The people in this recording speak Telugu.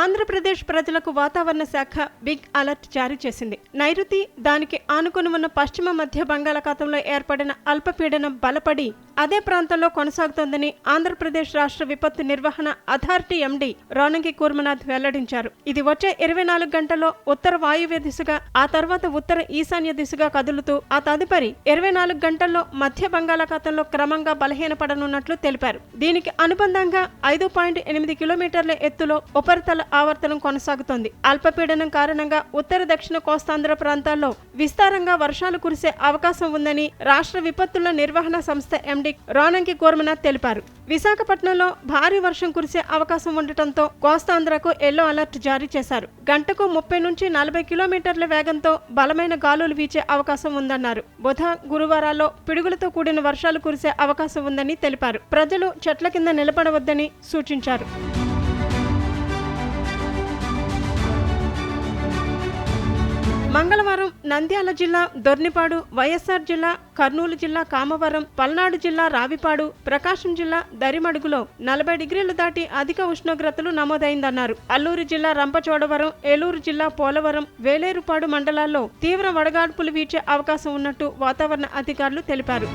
ఆంధ్రప్రదేశ్ ప్రజలకు వాతావరణ శాఖ బిగ్ అలర్ట్ జారీ చేసింది. నైరుతి దానికి ఆనుకొని ఉన్న పశ్చిమ మధ్య బంగాళాఖాతంలో ఏర్పడిన అల్పపీడనం బలపడి అదే ప్రాంతంలో కొనసాగుతోందని ఆంధ్రప్రదేశ్ రాష్ట్ర విపత్తు నిర్వహణ అథారిటీ ఎండీ రోనంగి కూర్మనాథ్ వెల్లడించారు. ఇది వచ్చే ఇరవై నాలుగు గంటల్లో ఉత్తర వాయువ్య దిశగా ఆ తర్వాత ఉత్తర ఈశాన్య దిశగా కదులుతూ ఆ తదుపరి ఇరవై నాలుగు గంటల్లో మధ్య బంగాళాఖాతంలో క్రమంగా బలహీనపడనున్నట్లు తెలిపారు. దీనికి అనుబంధంగా ఐదు పాయింట్ ఎనిమిది కిలోమీటర్ల ఎత్తులో ఉపరితల ఆవర్తనం కొనసాగుతోంది. అల్పపీడనం కారణంగా ఉత్తర దక్షిణ కోస్తాంధ్ర ప్రాంతాల్లో విస్తారంగా వర్షాలు కురిసే అవకాశం ఉందని రాష్ట్ర విపత్తుల నిర్వహణ సంస్థ ఎండి రోనంకి కోర్మనాథ్ తెలిపారు. విశాఖపట్నంలో భారీ వర్షం కురిసే అవకాశం ఉండటంతో కోస్తాంధ్రకు ఎల్లో అలర్ట్ జారీ చేశారు. గంటకు ముప్పై నుంచి నలభై కిలోమీటర్ల వేగంతో బలమైన గాలులు వీచే అవకాశం ఉందన్నారు. బుధ గురువారాల్లో పిడుగులతో కూడిన వర్షాలు కురిసే అవకాశం ఉందని తెలిపారు. ప్రజలు చెట్ల కింద నిలబడవద్దని సూచించారు. మంగళవారం నంద్యాల జిల్లా దొర్నిపాడు వైఎస్ఆర్ జిల్లా కర్నూలు జిల్లా కామవరం పల్నాడు జిల్లా రావిపాడు ప్రకాశం జిల్లా దరిమడుగులో నలభై డిగ్రీలు దాటి అధిక ఉష్ణోగ్రతలు నమోదైందన్నారు. అల్లూరు జిల్లా రంపచోడవరం ఏలూరు జిల్లా పోలవరం వేలేరుపాడు మండలాల్లో తీవ్ర వడగాడ్పులు వీచే అవకాశం ఉన్నట్టు వాతావరణ అధికారులు తెలిపారు.